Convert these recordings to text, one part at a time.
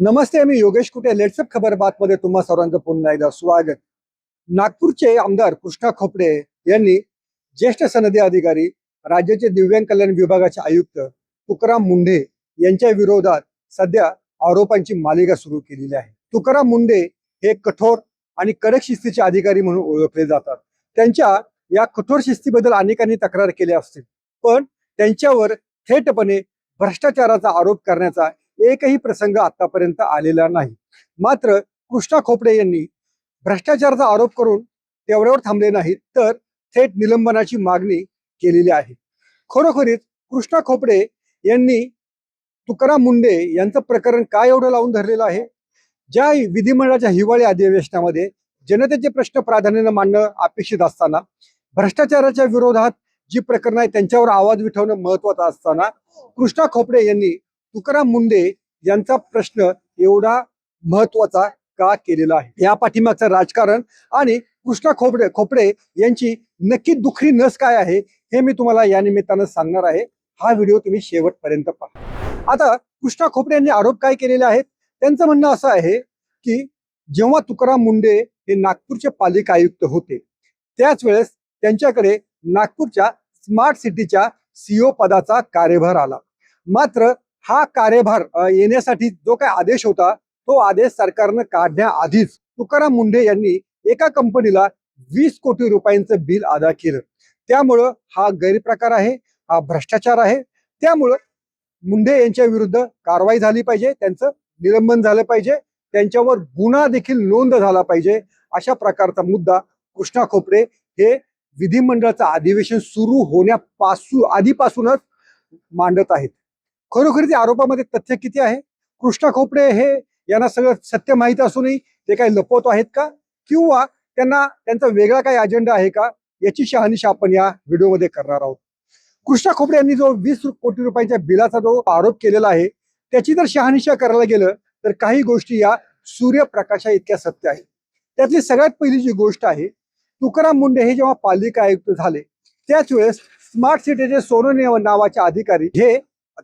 नमस्ते मी योगेश कुटे. लेट्सअप खबर बातमध्ये तुम्हा सर्वांचं पुन्हा एकदा स्वागत. नागपूरचे आमदार कृष्णा खोपडे यांनी ज्येष्ठ सनदी अधिकारी राज्याचे दिव्यांग कल्याण विभागाचे आयुक्त तुकाराम मुंढे यांच्या विरोधात सध्या आरोपांची मालिका सुरू केलेली आहे. तुकाराम मुंढे हे कठोर आणि कडक शिस्तीचे अधिकारी म्हणून ओळखले जातात. त्यांच्या या कठोर शिस्तीबद्दल अनेकांनी तक्रार केल्या असतील. पण त्यांच्यावर थेटपणे भ्रष्टाचाराचा आरोप करण्याचा एकही प्रसंग आतापर्यंत आलेला नाही. मात्र कृष्णा खोपडे यांनी भ्रष्टाचाराचा आरोप करून तेवढ्यावर थांबले नाहीत तर थेट निलंबनाची मागणी केलेली आहे. खरोखरीच कृष्णा खोपडे यांनी तुकाराम मुंडे यांचं प्रकरण काय एवढं लावून धरलेलं आहे? ज्या विधिमंडळाच्या हिवाळी अधिवेशनामध्ये जनतेचे प्रश्न प्राधान्यानं मांडणं अपेक्षित असताना भ्रष्टाचाराच्या विरोधात जी प्रकरणं आहेत त्यांच्यावर आवाज उठवणं महत्वाचं असताना कृष्णा खोपडे यांनी तुकाराम मुंडे यांचा प्रश्न एवढा महत्त्वाचा का केलेला आहे? या पाठीमागचं राजकारण आणि कृष्णा खोपडे खोपडे यांची नक्की दुखरी नस काय आहे हे मी तुम्हाला या निमित्तानं सांगणार आहे. हा व्हिडिओ तुम्ही शेवटपर्यंत पहा. आता कृष्णा खोपडे यांनी आरोप काय केलेले आहेत? त्यांचं म्हणणं असं आहे की जेव्हा तुकाराम मुंडे हे नागपूरचे पालिका आयुक्त होते त्याच वेळेस त्यांच्याकडे नागपूरच्या स्मार्ट सिटीच्या सीओ पदाचा कार्यभार आला. मात्र हा कार्यभार येण्यासाठी जो काय आदेश होता तो आदेश सरकारनं काढण्याआधीच तुकाराम मुंढे यांनी एका कंपनीला वीस कोटी रुपयांचं बिल अदा केलं. त्यामुळं हा गैरप्रकार आहे हा भ्रष्टाचार आहे. त्यामुळं मुंढे यांच्या विरुद्ध कारवाई झाली पाहिजे त्यांचं निलंबन झालं पाहिजे त्यांच्यावर गुन्हा देखील नोंद झाला पाहिजे अशा प्रकारचा मुद्दा कृष्णा खोपडे हे विधिमंडळाचं अधिवेशन सुरू होण्यापासून आधीपासूनच मांडत आहेत. खरोखर त्या आरोपामध्ये तथ्य किती आहे? कृष्णा खोपडे हे यांना सगळं सत्य माहीत असूनही ते काही लपवत आहेत का? किंवा त्यांना त्यांचा वेगळा काही अजेंडा आहे का? याची शहानिशा आपण या व्हिडिओमध्ये करणार आहोत. कृष्णा खोपडे यांनी जो वीस कोटी रुपयांच्या बिलाचा जो आरोप केलेला आहे त्याची जर शहानिशा करायला गेलं तर काही गोष्टी या सूर्यप्रकाशा इतक्या सत्य आहेत. त्यातली सगळ्यात पहिली जी गोष्ट आहे तुकाराम मुंडे हे जेव्हा पालिका आयुक्त झाले त्याच वेळेस स्मार्ट सिटीचे सोनं नावाचे अधिकारी हे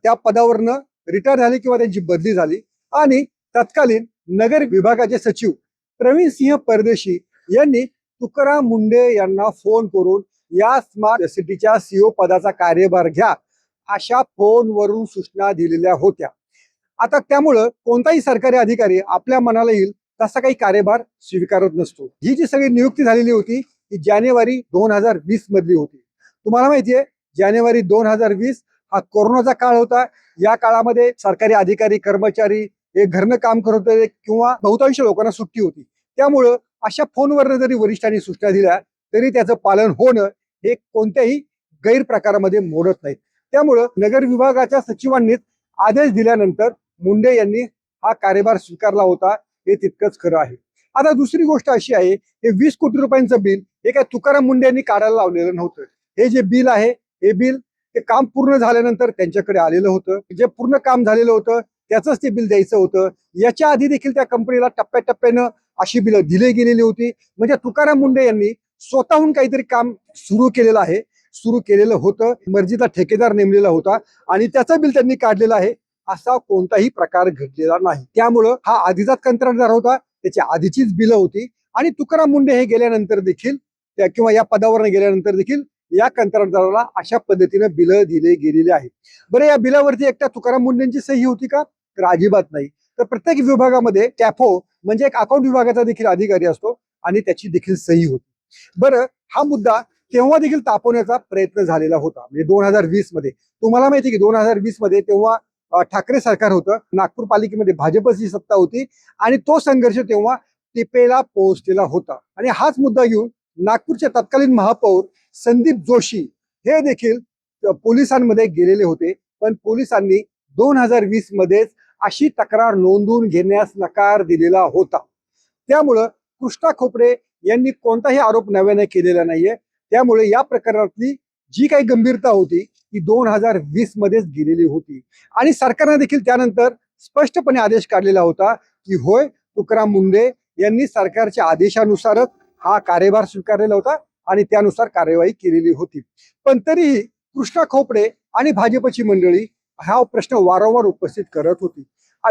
त्या पदावरनं रिटायर झाले किंवा त्यांची बदली झाली. आणि तत्कालीन नगर विभागाचे सचिव प्रवीण सिंह परदेशी यांनी तुकाराम मुंडे यांना फोन करून या स्मार्ट सिटीच्या सीओ पदाचा कार्यभार घ्या अशा फोनवरून सूचना दिलेल्या होत्या. आता त्यामुळं कोणताही सरकारी अधिकारी आपल्या मनाला येईल तसा काही कार्यभार स्वीकारत नसतो. ही जी सगळी नियुक्ती झालेली होती ती जानेवारी दोन हजार वीस मधली होती. तुम्हाला माहितीये जानेवारी दोन हजार वीस हा कोरोनाचा काळ होता. या काळामध्ये सरकारी अधिकारी कर्मचारी हे घरनं काम करत होते किंवा बहुतांश लोकांना सुट्टी होती. त्यामुळं अशा फोनवरनं जरी वरिष्ठांनी सूचना दिल्या तरी त्याचं पालन होणं हे कोणत्याही गैरप्रकारामध्ये मोडत नाहीत. त्यामुळं नगर विभागाच्या सचिवांनीच आदेश दिल्यानंतर मुंडे यांनी हा कार्यभार स्वीकारला होता हे तितकंच खरं आहे. आता दुसरी गोष्ट अशी आहे हे वीस कोटी रुपयांचं बिल हे काय तुकाराम मुंडे यांनी काढायला लावलेलं नव्हतं. हे जे बिल आहे हे बिल ते काम पूर्ण झाल्यानंतर त्यांच्याकडे आलेलं होतं. जे पूर्ण काम झालेलं होतं त्याचंच ते बिल द्यायचं होतं. याच्या आधी देखील त्या कंपनीला टप्प्याटप्प्यानं अशी बिलं दिली गेलेली होती. म्हणजे तुकाराम मुंडे यांनी स्वतःहून काहीतरी काम सुरू केलेलं आहे. सुरू केलेलं होतं. मर्जीचा ठेकेदार नेमलेला होता आणि त्याचं बिल त्यांनी काढलेलं आहे. असा कोणताही प्रकार घडलेला नाही. त्यामुळं हा आधीचाच कंत्राटदार होता. त्याची आधीचीच बिलं होती. आणि तुकाराम मुंडे हे गेल्यानंतर देखील त्या किंवा या पदावरनं गेल्यानंतर देखील या कंत्राटदाराला अशा पद्धतीनं बिलं दिले गेलेले आहेत. बरं या बिलावरती एकट्या तुकाराम मुंडेंची सही होती का? तर अजिबात नाही. तर प्रत्येक विभागामध्ये कॅफो म्हणजे एक अकाउंट विभागाचा देखील अधिकारी असतो आणि त्याची देखील सही होती. बरं हा मुद्दा तेव्हा देखील तापवण्याचा प्रयत्न झालेला होता? म्हणजे दोन हजार वीसमध्ये. तुम्हाला माहिती की दोन हजार वीसमध्ये तेव्हा ठाकरे सरकार होतं. नागपूर पालिकेमध्ये भाजपची सत्ता होती आणि तो संघर्ष तेव्हा टिपेला पोहोचलेला होता. आणि हाच मुद्दा घेऊन नागपूरचे तत्कालीन महापौर संदीप जोशी हे देखील पोलिसांमध्ये गेलेले होते. पण पोलिसांनी दोन हजार वीस मध्येच अशी तक्रार नोंदवून घेण्यास नकार दिलेला होता. त्यामुळं कृष्णा खोपडे यांनी कोणताही आरोप नव्याने केलेला नाहीये. त्यामुळे या प्रकरणातली जी काही गंभीरता होती ती दोन हजार वीस मध्येच गेलेली होती. आणि सरकारने देखील त्यानंतर स्पष्टपणे आदेश काढलेला होता की होय तुकाराम मुंडे यांनी सरकारच्या आदेशानुसारच हा कार्यभार स्वीकारलेला होता. आणि त्यानुसार कार्यवाही केलेली होती. पण तरीही कृष्णा खोपडे आणि भाजपची मंडळी हा प्रश्न वारंवार उपस्थित करत होती.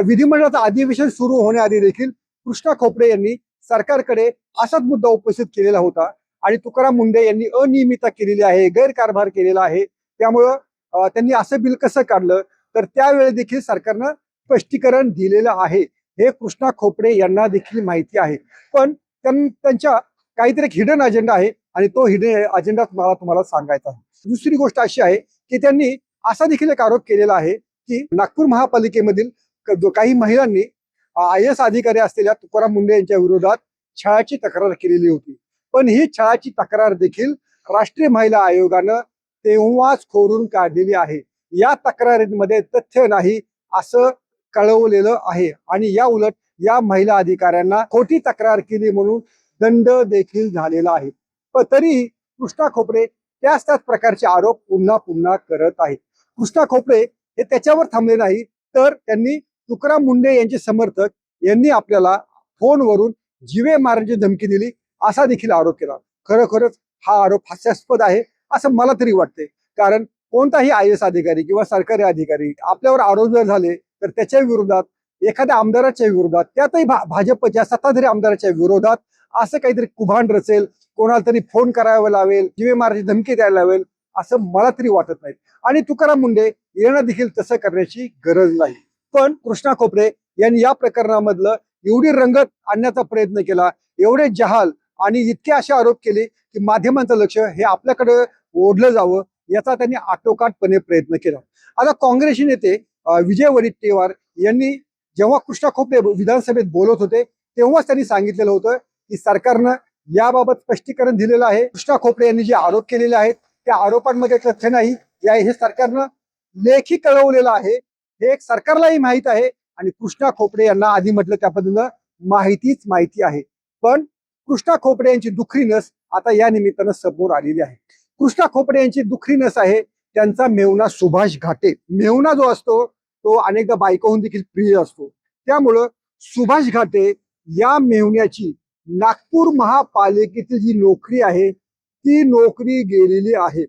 विधिमंडळाचं अधिवेशन सुरू होण्याआधी देखील कृष्णा खोपडे यांनी सरकारकडे असाच मुद्दा उपस्थित केलेला होता आणि तुकाराम मुंडे यांनी अनियमितता केलेली आहे गैरकारभार केलेला आहे. त्यामुळं त्यांनी असं बिल कसं काढलं? तर त्यावेळी देखील सरकारनं स्पष्टीकरण दिलेलं आहे. हे कृष्णा खोपडे यांना देखील माहिती आहे. पण त्यां- त्यांच्या काहीतरी एक हिडन अजेंडा आहे. आणि तो हिडे अजेंडा मला तुम्हाला सांगायचा आहे. दुसरी गोष्ट अशी आहे की त्यांनी असा देखील एक आरोप केलेला आहे की नागपूर महापालिकेमधील जो काही महिलांनी आय एस अधिकारी असलेल्या तुकाराम मुंडे यांच्या विरोधात छळाची तक्रार केलेली होती. पण ही छळाची तक्रार देखील राष्ट्रीय महिला आयोगानं तेव्हाच खोरून काढलेली आहे. या तक्रारीमध्ये तथ्य नाही असं कळवलेलं आहे. आणि या उलट या महिला अधिकाऱ्यांना खोटी तक्रार केली म्हणून दंड देखील झालेला आहे. पण तरीही कृष्णा खोपडे त्याच त्याच प्रकारचे आरोप पुन्हा पुन्हा करत आहेत. कृष्णा खोपडे हे त्याच्यावर थांबले नाही तर त्यांनी तुकाराम मुंडे यांचे समर्थक यांनी आपल्याला फोनवरून जीवे मारण्याची धमकी दिली असा देखील आरोप केला. खरोखरच हा आरोप हास्यास्पद आहे असं मला तरी वाटते. कारण कोणताही आय एस अधिकारी किंवा सरकारी अधिकारी आपल्यावर आरोप जर झाले तर त्याच्या विरोधात एखाद्या आमदाराच्या विरोधात त्यातही भा- भाजपच्या सत्ताधारी आमदाराच्या विरोधात असं काहीतरी कुभांड रचेल कोणाला तरी फोन करावा लावेल जीवे मारायची धमकी द्यायला लावेल असं मला तरी वाटत नाही. आणि तुकाराम मुंडे यांना देखील तसं करण्याची गरज नाही. पण कृष्णा खोपरे यांनी या प्रकरणामधलं एवढी रंगत आणण्याचा प्रयत्न केला एवढे जहाल आणि इतके असे आरोप केले की माध्यमांचं लक्ष हे आपल्याकडे ओढलं जावं याचा त्यांनी आटोकाटपणे प्रयत्न केला. आता काँग्रेसचे नेते विजय वडेट्टीवार यांनी जेव्हा कृष्णा खोपरे विधानसभेत बोलत होते तेव्हाच त्यांनी सांगितलेलं होतं की सरकारनं याबाबत स्पष्टीकरण दिलेलं आहे. कृष्णा खोपडे यांनी जे आरोप केलेले आहेत त्या आरोपांमध्ये तथ्य नाही. या हे सरकारनं लेखी कळवलेलं आहे. हे एक सरकारलाही माहीत आहे आणि कृष्णा खोपडे यांना आधी म्हटलं त्या पद्धतीनं माहितीच माहिती आहे. पण कृष्णा खोपडे यांची दुखरी नस आता या निमित्तानं समोर आलेली आहे. कृष्णा खोपडे यांची दुखरी नस आहे त्यांचा मेवना सुभाष घाटे. मेवना जो असतो तो अनेकदा बायकोहून देखील प्रिय असतो. त्यामुळं सुभाष घाटे या मेवण्याची नागपूर महापालिकेची जी नोकरी आहे ती नोकरी गेलेली आहे.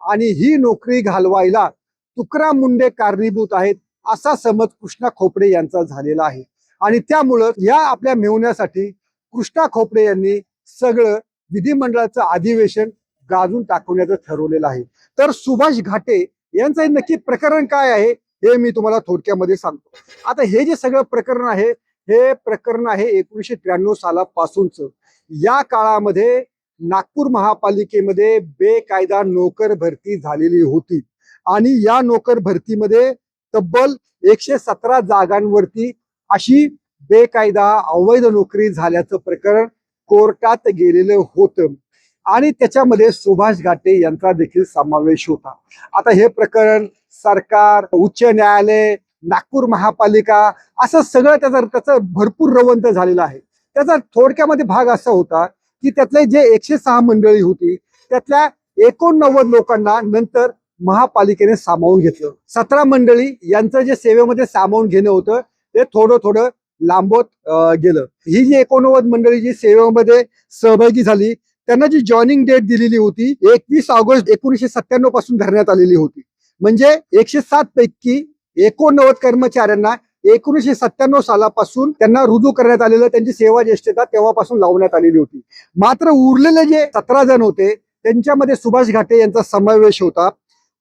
आणि ही नोकरी घालवायला तुकाराम मुंडे कारणीभूत आहेत असा समज कृष्णा खोपडे यांचा झालेला आहे. आणि त्यामुळं या आपल्या मेवण्यासाठी कृष्णा खोपडे यांनी सगळं विधिमंडळाचं अधिवेशन गाजून टाकवण्याचं ठरवलेलं आहे. तर सुभाष घाटे यांचं नक्की प्रकरण काय आहे हे मी तुम्हाला थोडक्यामध्ये सांगतो. आता हे जे सगळं प्रकरण आहे हे प्रकरण आहे एकोणीसशे त्र्याण्णव सालापासूनच. या काळामध्ये नागपूर महापालिकेमध्ये बेकायदा नोकर भरती झालेली होती. आणि या नोकर भरतीमध्ये तब्बल एकशे सतरा जागांवरती अशी बेकायदा अवैध नोकरी झाल्याचं प्रकरण कोर्टात गेलेलं होतं. आणि त्याच्यामध्ये सुभाष घाटे यांचा देखील समावेश होता. आता हे प्रकरण सरकार उच्च न्यायालय नागपूर महापालिका असं सगळं त्याचं त्याचं भरपूर रवंत झालेलं आहे. त्याचा थोडक्यामध्ये भाग असा होता की त्यातले जे एकशे सहा मंडळी होती त्यातल्या एकोणनव्वद लोकांना नंतर महापालिकेने सामावून घेतलं. सतरा मंडळी यांचं जे सेवेमध्ये सामावून घेणं होतं ते थोडं थोडं लांबत गेलं. ही जी एकोणनव्वद मंडळी जी सेवेमध्ये सहभागी झाली त्यांना जी जॉईनिंग डेट दिलेली होती एकवीस ऑगस्ट एकोणीसशे सत्त्याण्णवपासून धरण्यात आलेली होती. म्हणजे एकशे सात पैकी एकोणनव्वद कर्मचाऱ्यांना एकोणीसशे सत्त्याण्णव सालापासून त्यांना रुजू करण्यात आलेलं त्यांची सेवा ज्येष्ठता तेव्हापासून लावण्यात आलेली होती. मात्र उरलेले जे सतरा जण होते त्यांच्यामध्ये सुभाष घाटे यांचा समावेश होता.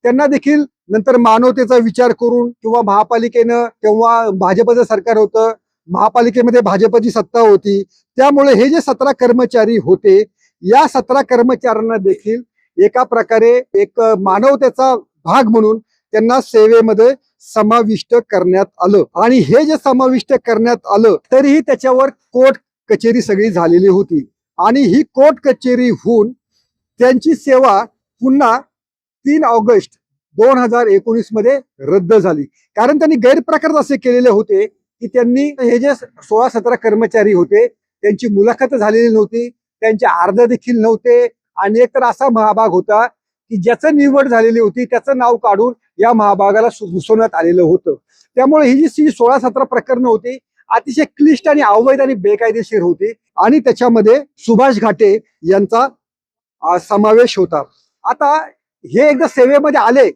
त्यांना देखील नंतर मानवतेचा विचार करून किंवा महापालिकेनं तेव्हा भाजपचं सरकार होतं महापालिकेमध्ये भाजपची सत्ता होती. त्यामुळे हे जे सतरा कर्मचारी होते या सतरा कर्मचाऱ्यांना देखील एका प्रकारे एक मानवतेचा भाग म्हणून त्यांना सेवेमध्ये समाविष्ट करण्यात आलं. आणि हे जे समाविष्ट करण्यात आलं तरीही त्याच्यावर कोर्ट कचेरी सगळी झालेली होती. आणि ही कोर्ट कचेरी होऊन त्यांची सेवा पुन्हा तीन ऑगस्ट दोन हजार एकोणीसमध्ये रद्द झाली. कारण त्यांनी गैरप्रकार असे केलेले होते की त्यांनी हे जे सोळा सतरा कर्मचारी होते त्यांची मुलाखत झालेली नव्हती त्यांचे अर्ज देखील नव्हते. आणि एक तर असा महाभाग होता की ज्याचं निवड झालेली होती त्याचं नाव काढून या महाभागाला घुसवण्यात आलेलं होतं. त्यामुळे ही जी सोळा सतरा प्रकरणं होती अतिशय क्लिष्ट आणि अवैध आणि बेकायदेशीर होती आणि त्याच्यामध्ये सुभाष घाटे यांचा समावेश होता. आता हे एकदा सेवेमध्ये आले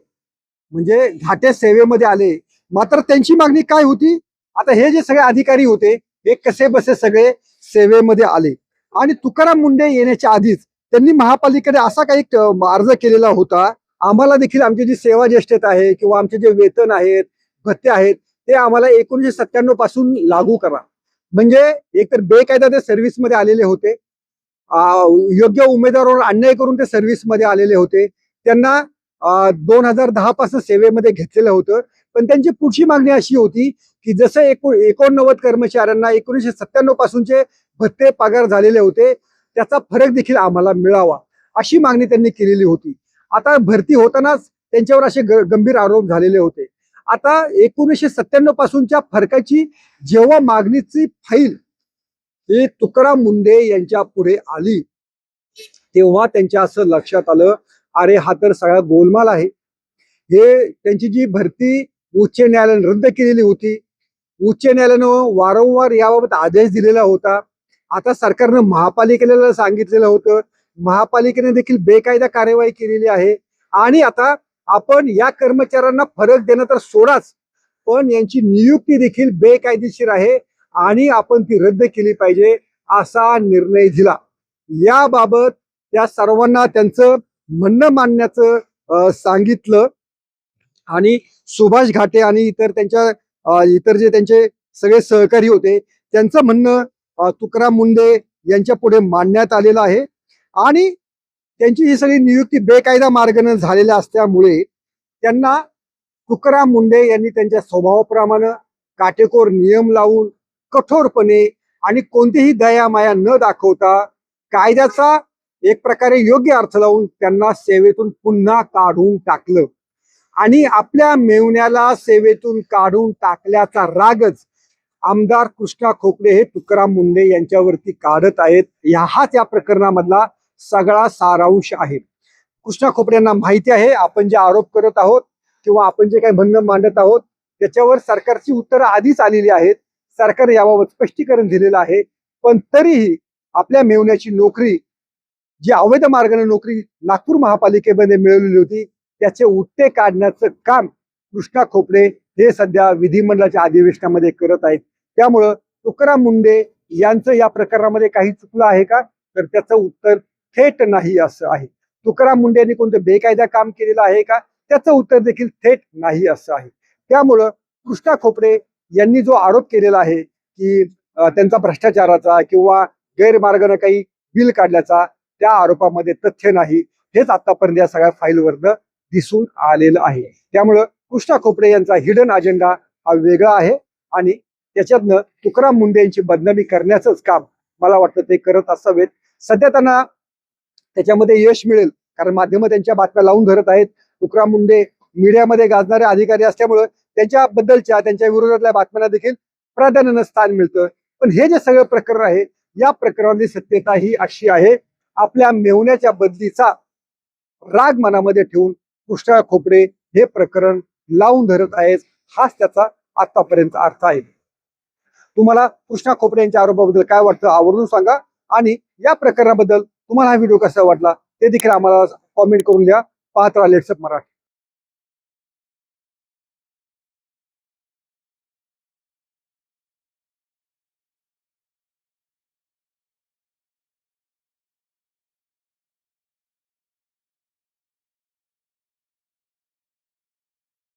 म्हणजे घाटे सेवेमध्ये आले मात्र त्यांची मागणी काय होती? आता हे जे सगळे अधिकारी होते हे कसे बसे सगळे सेवेमध्ये आले? आणि तुकाराम मुंडे येण्याच्या आधीच त्यांनी महापालिकेने असा काही अर्ज केलेला होता आम्हाला देखील आमची जी सेवा ज्येष्ठता आहे किंवा आमचे जे वेतन आहेत भत्ते आहेत ते आम्हाला एकोणीशे सत्त्याण्णवपासून लागू करा. म्हणजे एकतर बेकायदा ते सर्व्हिसमध्ये आलेले होते. योग्य उमेदवारावर अन्याय करून ते सर्व्हिसमध्ये आलेले होते. त्यांना दोन हजार दहा पासून सेवेमध्ये घेतलेलं होतं. पण त्यांची पुढची मागणी अशी होती की जसं एकूण एकोणनव्वद कर्मचाऱ्यांना एकोणीसशे सत्त्याण्णव पासूनचे भत्ते पगार झालेले होते त्याचा फरक देखील आम्हाला मिळावा अशी मागणी त्यांनी केलेली होती. आता भरती होतानाच त्यांच्यावर असे ग- गंभीर आरोप झालेले होते. आता एकोणीसशे सत्त्याण्णव पासूनच्या फरकाची जेव्हा मागणीची फाईल हे तुकाराम मुंडे यांच्या पुढे आली तेव्हा त्यांच्या असं लक्षात आलं अरे हा तर सगळा गोलमाल आहे. हे त्यांची जी भरती उच्च न्यायालयाने रद्द केलेली होती उच्च न्यायालयानं वारंवार याबाबत आदेश दिलेला होता. आता सरकारनं महापालिकेला सांगितलेलं होतं महापालिकेने देखील बेकायदा कार्यवाही केलेली आहे. आणि आता आपण या कर्मचाऱ्यांना फरक देणं तर सोडाच पण यांची नियुक्ती देखील बेकायदेशीर आहे आणि आपण ती रद्द केली पाहिजे असा निर्णय दिला. याबाबत त्या सर्वांना त्यांचं म्हणणं मानण्याचं सांगितलं. आणि सुभाष घाटे आणि इतर त्यांच्या इतर जे त्यांचे सगळे सहकारी होते त्यांचं म्हणणं तुकाराम मुंडे यांच्या पुढे मांडण्यात आलेलं आहे. आणि त्यांची ही सगळी नियुक्ती बेकायदा मार्गाने झालेल्या असल्यामुळे त्यांना तुकाराम मुंडे यांनी त्यांच्या स्वभावाप्रमाणे काटेकोर नियम लावून कठोरपणे आणि कोणतीही दया माया न दाखवता कायद्याचा एक प्रकारे योग्य अर्थ लावून त्यांना सेवेतून पुन्हा काढून टाकलं. आणि आपल्या मेवण्याला सेवेतून काढून टाकल्याचा रागच आमदार कृष्णा खोपडे हे तुकाराम मुंडे यांच्यावरती काढत आहेत. या हाच या प्रकरणामधला सगळा सारांश आहे. कृष्णा खोपडे यांना माहिती आहे आपण जे आरोप करत आहोत किंवा आपण जे काही म्हणणं मांडत आहोत त्याच्यावर सरकारची उत्तरं आधीच आलेली आहेत. सरकार याबाबत स्पष्टीकरण दिलेलं आहे. पण तरीही आपल्या मेवण्याची नोकरी जी अवैध मार्गाने नोकरी नागपूर महापालिकेमध्ये मिळवलेली होती त्याचे उट्टे काढण्याचं काम कृष्णा खोपडे हे सध्या विधिमंडळाच्या अधिवेशनामध्ये करत आहेत. त्यामुळं तुकाराम मुंडे यांचं या प्रकरणामध्ये काही चुकलं आहे का? तर त्याचं उत्तर थेट नाही असं आहे. तुकाराम मुंडे यांनी कोणतं बेकायदा काम केलेलं आहे का? त्याचं उत्तर देखील थेट नाही असं आहे. त्यामुळं कृष्णा खोपडे यांनी जो आरोप केलेला आहे की त्यांचा भ्रष्टाचाराचा किंवा गैरमार्गाने काही बिल काढल्याचा त्या आरोपामध्ये तथ्य नाही. हेच आतापर्यंत या सगळ्या फाईलवरनं दिसून आलेलं आहे. त्यामुळं कृष्णा खोपडे यांचा हिडन अजेंडा हा वेगळा आहे आणि त्याच्यातनं तुकाराम मुंडे यांची बदनामी करण्याचंच काम मला वाटतं ते करत असावेत. सध्या त्यांना त्याच्यामध्ये यश मिळेल. कारण माध्यमं त्यांच्या बातम्या लावून धरत आहेत. तुकाराम मुंडे मीडियामध्ये गाजणारे अधिकारी असल्यामुळं त्यांच्याबद्दलच्या त्यांच्या विरोधातल्या बातम्यांना देखील प्राधान्यानं स्थान मिळतं. पण हे जे सगळं प्रकरण आहे या प्रकरणातली सत्यता ही अशी आहे आपल्या मेवण्याच्या बदलीचा राग मनामध्ये ठेवून कृष्णा खोपडे हे प्रकरण लावून धरत आहेत हाच त्याचा आतापर्यंत अर्थ आहे. तुम्हाला कृष्णा खोपडे यांच्या आरोपाबद्दल काय वाटतं आवर्जून सांगा. आणि या प्रकरणाबद्दल तुम्हाला हा व्हिडिओ कसा वाटला ते देखील आम्हाला कॉमेंट करून द्या पाहत राहा लेट्सअप मराठी.